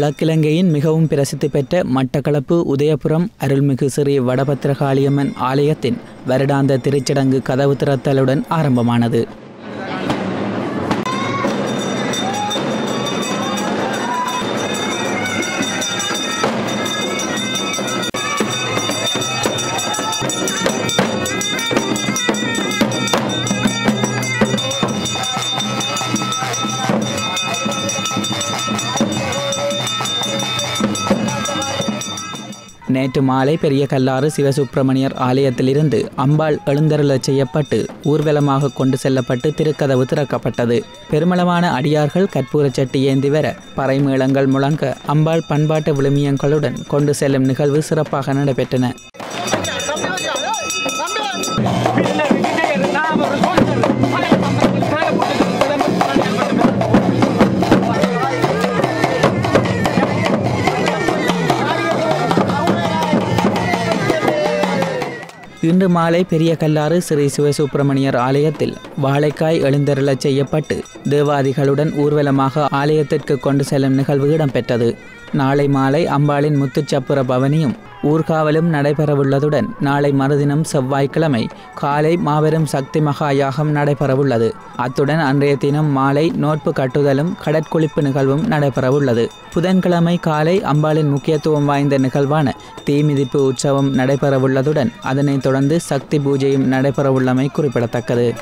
கிழக்கிழங்கையின் மிகவும் பிரசித்தி பெற்ற மட்டக்களப்பு உதயபுரம் அருள்மிகு ஸ்ரீ வடபத்திரகாளியம்மன் ஆலயத்தின் வருடாந்த திருச்சடங்கு கதவு திறத்தலுடன் ஆரம்பமானது. நேற்று மாலை பெரிய கல்லாறு சிவசுப்பிரமணியர் ஆலயத்திலிருந்து அம்பாள் எழுந்தருளச் செய்யப்பட்டு ஊர்வலமாக கொண்டு செல்லப்பட்டு திருக்கதவு திறக்கப்பட்டது. பெருமளவான அடியார்கள் கற்பூரச் சட்டி ஏந்தி வர பறைமேளங்கள் முழங்க அம்பாள் பண்பாட்டு விழுமியங்களுடன் கொண்டு செல்லும் நிகழ்வு சிறப்பாக நடைபெற்றன. இன்று மாலை பெரிய கல்லாறு ஸ்ரீ சிவசுப்பிரமணியர் ஆலயத்தில் வாழைக்காய் எழுந்தருளச் செய்யப்பட்டு தேவாதிகளுடன் ஊர்வலமாக ஆலயத்திற்கு கொண்டு செல்லும் நிகழ்வு இடம்பெற்றது. நாளை மாலை அம்பாளின் முத்துச்சப்புர பவனியும் ஊர்காவலும் நடைபெறவுள்ளதுடன் நாளை மறுதினம் செவ்வாய்க்கிழமை காலை மாபெரும் சக்தி மகா யாகம் நடைபெறவுள்ளது. அத்துடன் அன்றைய தினம் மாலை நோட்பு கட்டுதலும் கடற்குளிப்பு நிகழ்வும் நடைபெறவுள்ளது. புதன்கிழமை காலை அம்பாளின் முக்கியத்துவம் வாய்ந்த நிகழ்வான தீமிதிப்பு உற்சவம் நடைபெறவுள்ளதுடன் அதனைத் தொடர்ந்து சக்தி பூஜையும் நடைபெறவுள்ளமை குறிப்பிடத்தக்கது.